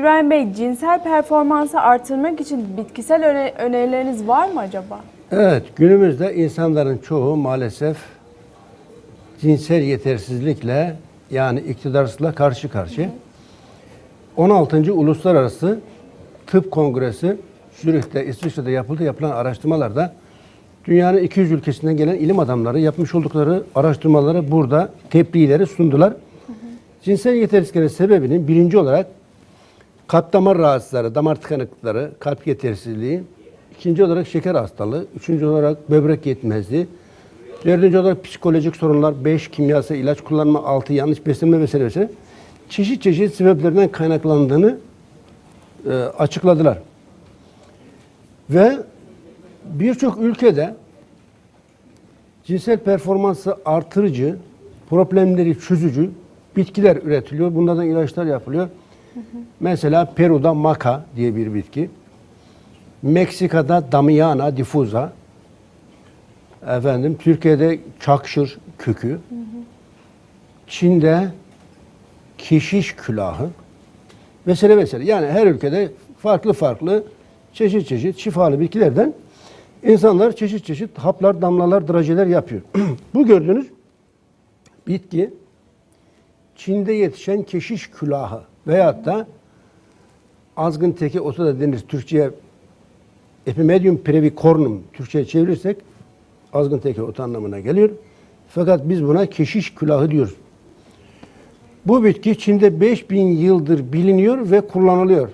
İbrahim Bey, cinsel performansı artırmak için bitkisel öne- önerileriniz var mı acaba? Evet, günümüzde insanların çoğu maalesef cinsel yetersizlikle yani iktidarsızlıkla karşı karşıya. 16. Uluslararası Tıp Kongresi Zürih'te, İsviçre'de yapıldı. Yapılan araştırmalarda dünyanın 200 ülkesinden gelen ilim adamları yapmış oldukları araştırmaları burada tebliğleri sundular. Cinsel yetersizliklerin sebebinin birinci olarak kalp damar rahatsızları, damar tıkanıklıkları, kalp yetersizliği, ikinci olarak şeker hastalığı, üçüncü olarak böbrek yetmezliği, dördüncü olarak psikolojik sorunlar, beş kimyasal ilaç kullanma, altı yanlış beslenme vesaire vesaire çeşit çeşit sebeplerden kaynaklandığını e, açıkladılar. Ve birçok ülkede cinsel performansı artırıcı, problemleri çözücü bitkiler üretiliyor. Bunlardan ilaçlar yapılıyor. Mesela Peru'da maca diye bir bitki. Meksika'da Damiana diffusa. Efendim Türkiye'de çakşır kökü. Çin'de keşiş külahı vesaire vesaire. Yani her ülkede farklı farklı çeşit çeşit şifalı bitkilerden insanlar çeşit çeşit haplar, damlalar, drajeler yapıyor. Bu gördüğünüz bitki Çin'de yetişen keşiş külahı veyahut da azgın teki otu da denir Türkçe'ye Epimedium brevicornum Türkçe'ye çevirirsek azgın teki otu anlamına geliyor. Fakat biz buna keşiş külahı diyoruz. Bu bitki Çin'de 5000 yıldır biliniyor ve kullanılıyor.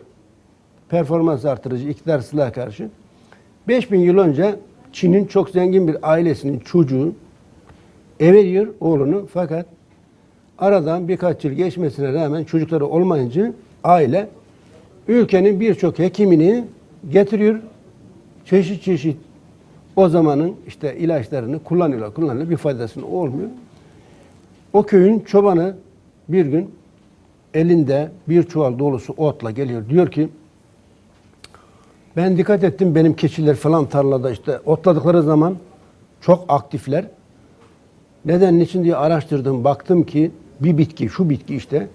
Performans artırıcı, iktidarsızlığa karşı. 5000 yıl önce Çin'in çok zengin bir ailesinin çocuğu eve diyor oğlunu fakat aradan birkaç yıl geçmesine rağmen çocukları olmayınca aile ülkenin birçok hekimini getiriyor. Çeşit çeşit o zamanın işte ilaçlarını kullanıyorlar, kullanıyorlar. Bir faydasını olmuyor. O köyün çobanı bir gün elinde bir çuval dolusu otla geliyor. Diyor ki ben dikkat ettim benim keçiler falan tarlada işte otladıkları zaman çok aktifler. Neden niçin diye araştırdım. Baktım ki bir bitki, şu bitki işte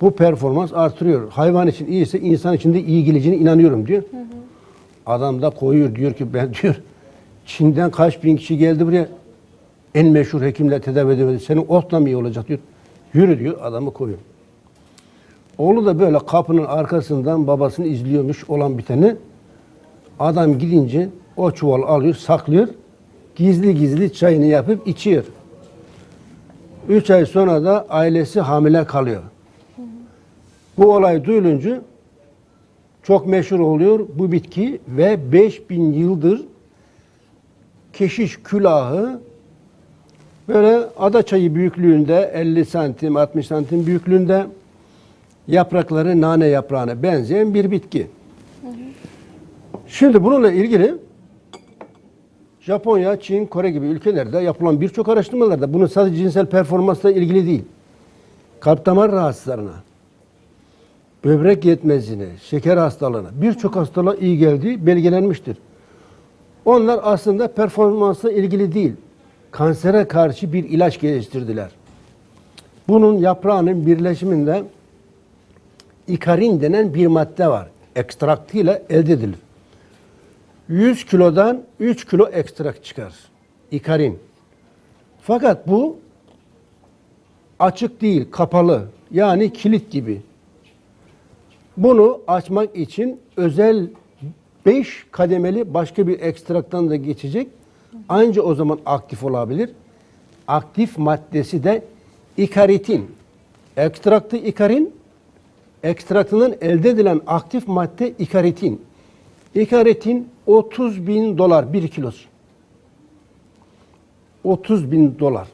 bu performans artırıyor. Hayvan için iyiyse insan için de iyi geleceğine inanıyorum diyor. Adam da koyuyor diyor ki ben diyor Çin'den kaç bin kişi geldi buraya en meşhur hekimle tedavi edemedi. Senin otla mı iyi olacak diyor. Yürü diyor adamı koyuyor. Oğlu da böyle kapının arkasından babasını izliyormuş olan biteni. Adam gidince o çuval alıyor, saklıyor. Gizli gizli çayını yapıp içiyor. Üç ay sonra da ailesi hamile kalıyor. Bu olay duyulunca çok meşhur oluyor bu bitki ve 5000 yıldır keşiş külahı böyle ada çayı büyüklüğünde 50 santim 60 santim büyüklüğünde yaprakları nane yaprağına benzeyen bir bitki. Şimdi bununla ilgili Japonya, Çin, Kore gibi ülkelerde yapılan birçok araştırmalarda bunun sadece cinsel performansla ilgili değil. Kalp damar rahatsızlarına, böbrek yetmezliğine, şeker hastalığına, birçok hastalığa iyi geldiği belgelenmiştir. Onlar aslında performansla ilgili değil, kansere karşı bir ilaç geliştirdiler. Bunun yaprağının birleşiminde ikarin denen bir madde var. Ekstraktıyla elde edilir. 100 kilodan 3 kilo ekstrak çıkar. İkarin. Fakat bu açık değil, kapalı. Yani kilit gibi. Bunu açmak için özel 5 kademeli başka bir ekstraktan da geçecek. Anca o zaman aktif olabilir. Aktif maddesi de ikaritin. Ekstraktı ikarin, ekstraktından elde edilen aktif madde ikaritin. İkaritin 30 bin dolar bir kilosu. 30 bin dolar.